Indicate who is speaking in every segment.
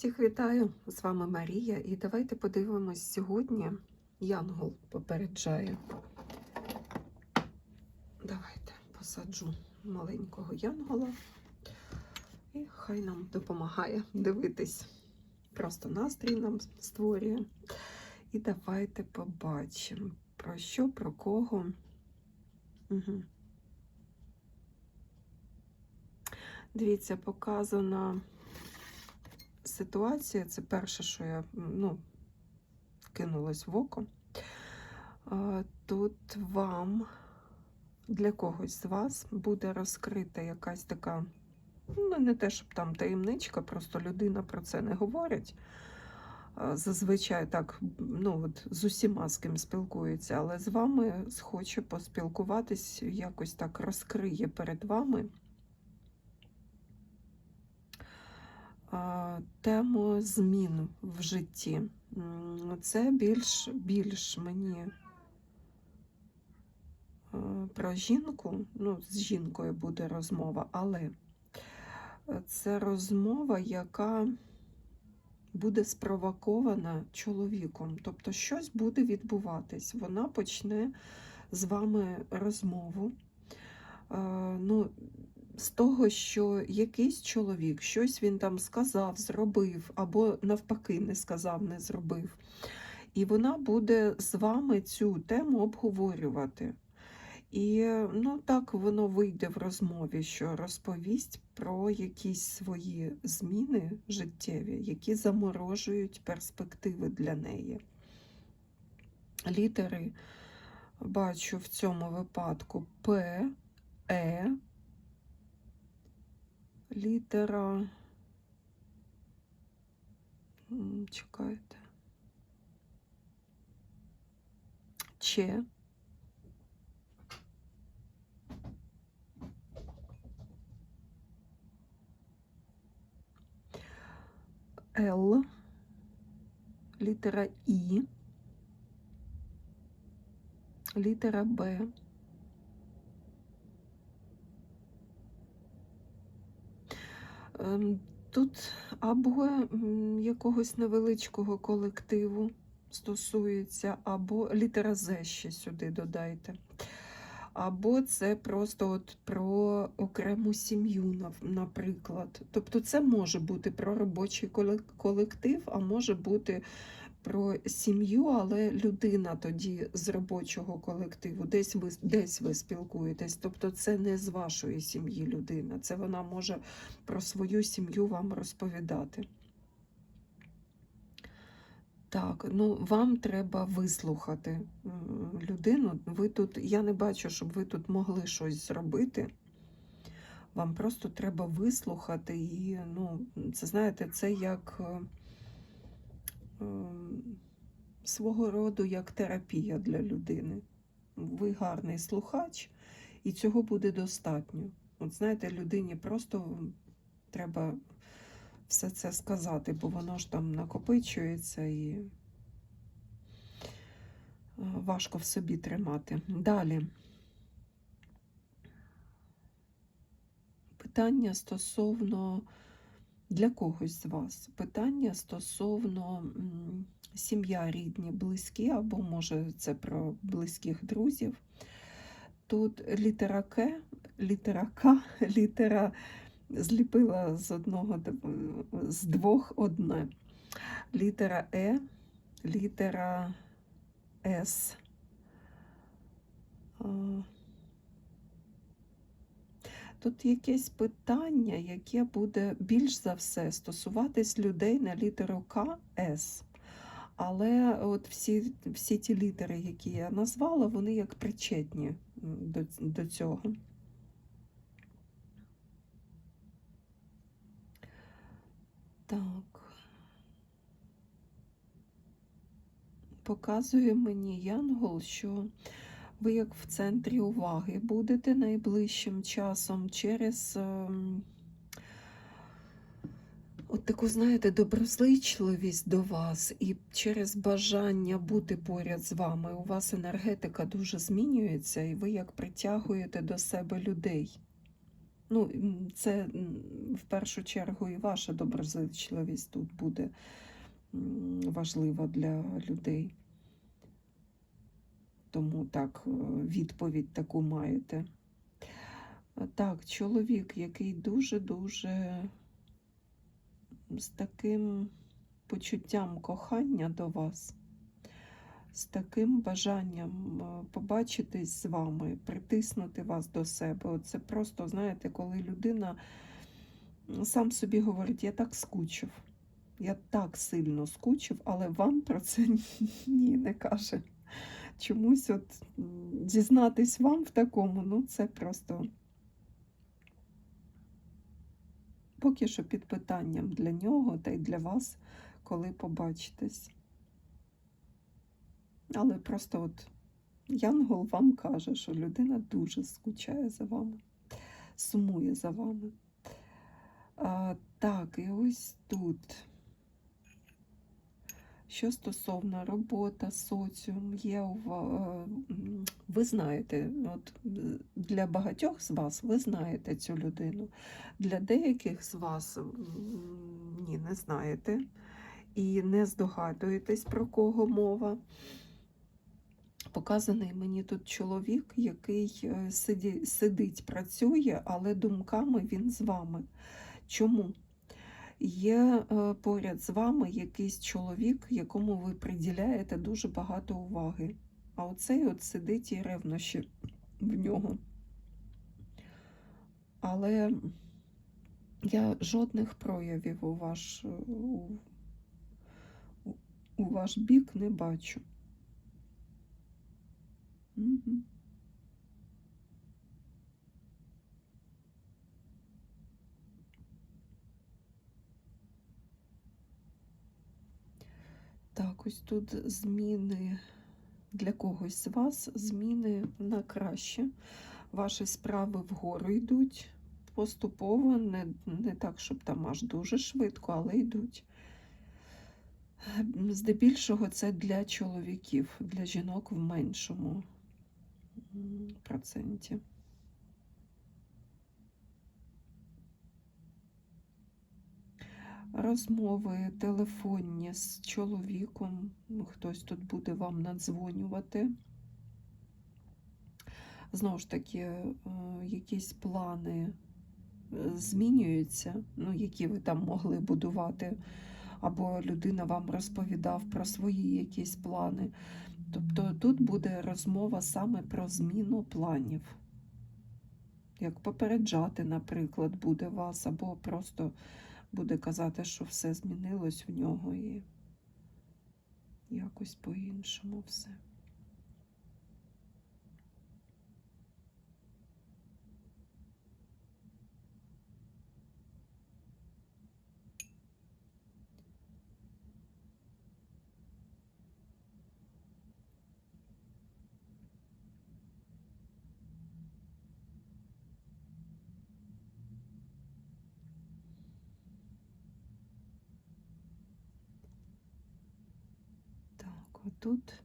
Speaker 1: Всіх вітаю! З вами Марія, і давайте подивимось сьогодні. Янгол попереджає. Давайте посаджу маленького янгола, і хай нам допомагає дивитись. Просто настрій нам створює. І давайте побачимо, про що, про кого. Угу. Дивіться, показана ситуація. Це перше, що я ну, кинулась в око. Тут вам для когось з вас буде розкрита якась така, ну, не те, щоб там таємничка, просто людина про це не говорить. Зазвичай так, ну от з усіма з ким спілкується, але з вами схоче поспілкуватись, якось так розкриє перед вами тему змін в житті. Це більш, більш мені е, про жінку, ну, з жінкою буде розмова, але це розмова, яка буде спровокована чоловіком. Тобто щось буде відбуватись. Вона почне з вами розмову. Е, Ну, з того, що якийсь чоловік щось він там сказав, зробив, або навпаки не сказав, не зробив. І вона буде з вами цю тему обговорювати. І ну, так воно вийде в розмові, що розповість про якісь свої зміни життєві, які заморожують перспективи для неї. Літери бачу в цьому випадку П, Е, літера. М, Чекайте. Ч. Л, літера І, літера Б, Тут або якогось невеличкого колективу стосується, або літера З ще сюди додайте. Або це просто от про окрему сім'ю, наприклад. Тобто це може бути про робочий колектив, а може бути про сім'ю, але людина тоді з робочого колективу, десь ви, десь ви спілкуєтесь. Тобто це не з вашої сім'ї людина, це вона може про свою сім'ю вам розповідати. Так, ну вам треба вислухати людину. Ви тут, я не бачу, щоб ви тут могли щось зробити. Вам просто треба вислухати і, ну, це знаєте, це як е, ем, свого роду як терапія для людини. Ви гарний слухач, і цього буде достатньо. От знаєте, людині просто треба все це сказати, бо воно ж там накопичується і е, важко в собі тримати. Далі. Питання стосовно для когось з вас. Питання стосовно сім'я, рідні, близькі, або може це про близьких друзів. Тут літера К, літера К, літера зліпила з одного з двох одне. Літера Е, літера С. А, Тут якесь питання, яке буде більш за все стосуватись людей на літеру К, С. Але от всі, всі ті літери, які я назвала, вони як причетні до, до цього. Так. Показує мені Янгол, що ви як в центрі уваги будете найближчим часом через ем, от таку, знаєте, доброзичливість до вас і через бажання бути поряд з вами. У вас енергетика дуже змінюється, і ви як притягуєте до себе людей. Ну, це в першу чергу і ваша доброзичливість тут буде важлива для людей. Тому так, е, відповідь таку маєте. Е, Так, чоловік, який дуже-дуже з таким почуттям кохання до вас, з таким бажанням е, побачитись з вами, притиснути вас до себе. Це просто, знаєте, коли людина сам собі говорить, я так скучив, я так сильно скучив, але вам про це ні, не каже. Чомусь от м, зізнатись вам в такому, ну це просто поки що під питанням для нього та й для вас, коли побачитесь. Але просто от Янгол вам каже, що людина дуже скучає за вами, сумує за вами. А, так, і ось тут. Що стосовно робота, соціум, є е, ви знаєте, от для багатьох з вас ви знаєте цю людину. Для деяких з вас ні, не знаєте і не здогадуєтесь, про кого мова. Показаний мені тут чоловік, який е, сидить, працює, але думками він з вами. Чому? Є е, поряд з вами якийсь чоловік, якому ви приділяєте дуже багато уваги. А оцей от сидить і ревнощі в нього. Але я жодних проявів у ваш, у, у- у ваш бік не бачу. Мгм. Так, ось тут зміни для когось з вас, зміни на краще. Ваші справи вгору йдуть поступово, не, не так, щоб там аж дуже швидко, але йдуть. Здебільшого це для чоловіків, для жінок в меншому проценті. Розмови телефонні з чоловіком, ну, хтось тут буде вам надзвонювати. Знову ж таки, е, якісь плани е, змінюються, ну, які ви там могли будувати, або людина вам розповідав про свої якісь плани. Тобто тут буде розмова саме про зміну планів. Як попереджати, наприклад, буде вас, або просто буде казати, що все змінилось в нього і якось по-іншому все. Отут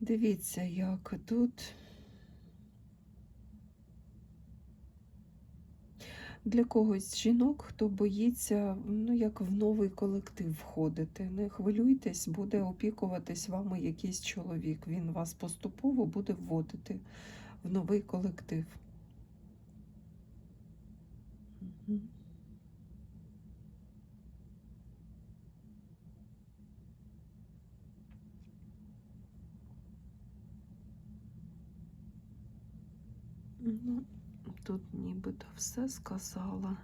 Speaker 1: дивіться, як тут. Для когось жінок, хто боїться, ну, як в новий колектив входити. Не хвилюйтесь, буде опікуватись вами якийсь чоловік. Він вас поступово буде вводити в новий колектив. Ну, тут нібито все сказала.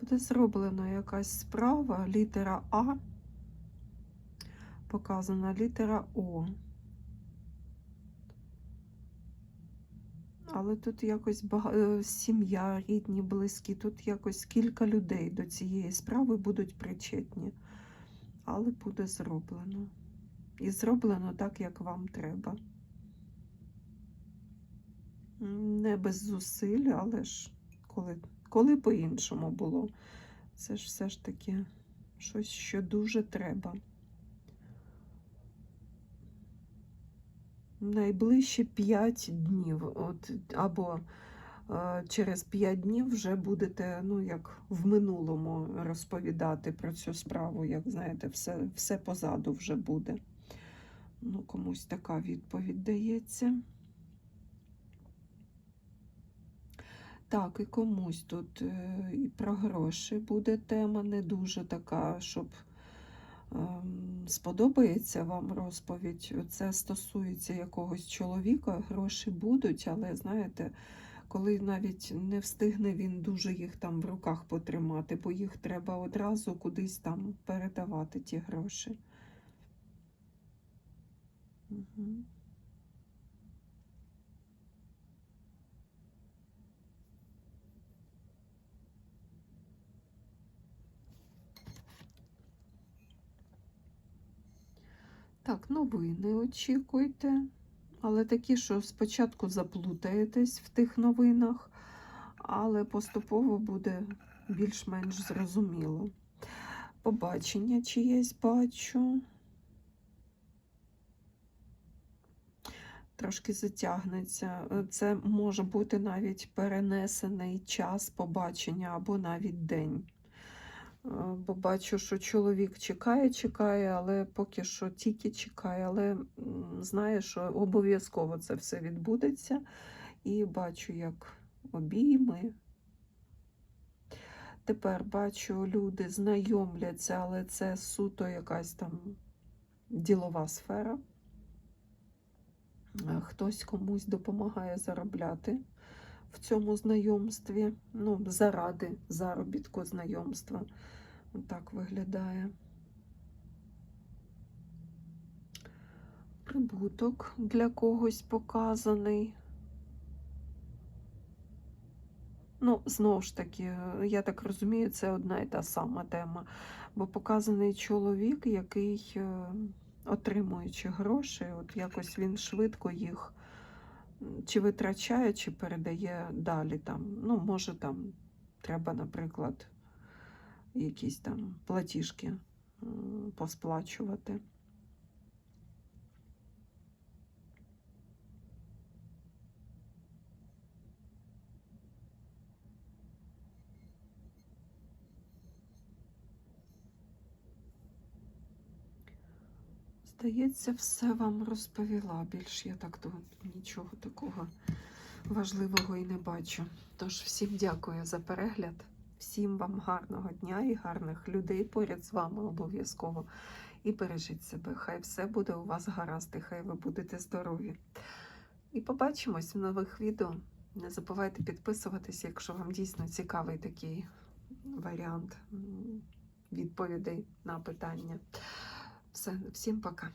Speaker 1: Буде зроблена якась справа, літера А, показана літера О. Але тут якось бага... е, сім'я, рідні, близькі, тут якось кілька людей до цієї справи будуть причетні. Але буде зроблено. І зроблено так, як вам треба. Не без зусиль, але ж коли, коли по-іншому було. Це ж все ж таки щось, що дуже треба. найближчі 5 днів. От, або е, через 5 днів вже будете, ну, як в минулому, розповідати про цю справу, як знаєте, все, все позаду вже буде. Ну, комусь така відповідь дається. Так, і комусь тут е, і про гроші буде тема не дуже така, щоб ем, сподобається вам розповідь. Це стосується якогось чоловіка, гроші будуть, але знаєте, коли навіть не встигне він дуже їх там в руках потримати, бо їх треба одразу кудись там передавати, ті гроші. Угу. Так, новини очікуйте, але такі, що спочатку заплутаєтесь в тих новинах, але поступово буде більш-менш зрозуміло. Побачення чиєсь бачу. Трошки затягнеться. Це може бути навіть перенесений час побачення або навіть день. Бо бачу, що чоловік чекає, чекає, але поки що тільки чекає, але знає, що обов'язково це все відбудеться. І бачу, як обійми. Тепер бачу, люди знайомляться, але це суто якась там ділова сфера. Е, Хтось комусь допомагає заробляти в цьому знайомстві, ну, заради заробітку знайомства. Так виглядає. Прибуток для когось показаний. Ну, знову ж таки, я так розумію, це одна і та сама тема. Бо показаний чоловік, який, е, отримуючи гроші, от якось він швидко їх чи витрачає, чи передає далі. Там. Ну, може, там треба, наприклад, якісь там платіжки посплачувати. Здається, все вам розповіла. Більш я так тут нічого такого важливого і не бачу. Тож всім дякую за перегляд. Всім вам гарного дня і гарних людей поряд з вами обов'язково. І бережіть себе. Хай все буде у вас гаразд, і хай ви будете здорові. І побачимось в нових відео. Не забувайте підписуватися, якщо вам дійсно цікавий такий варіант відповідей на питання. Все, всім пока.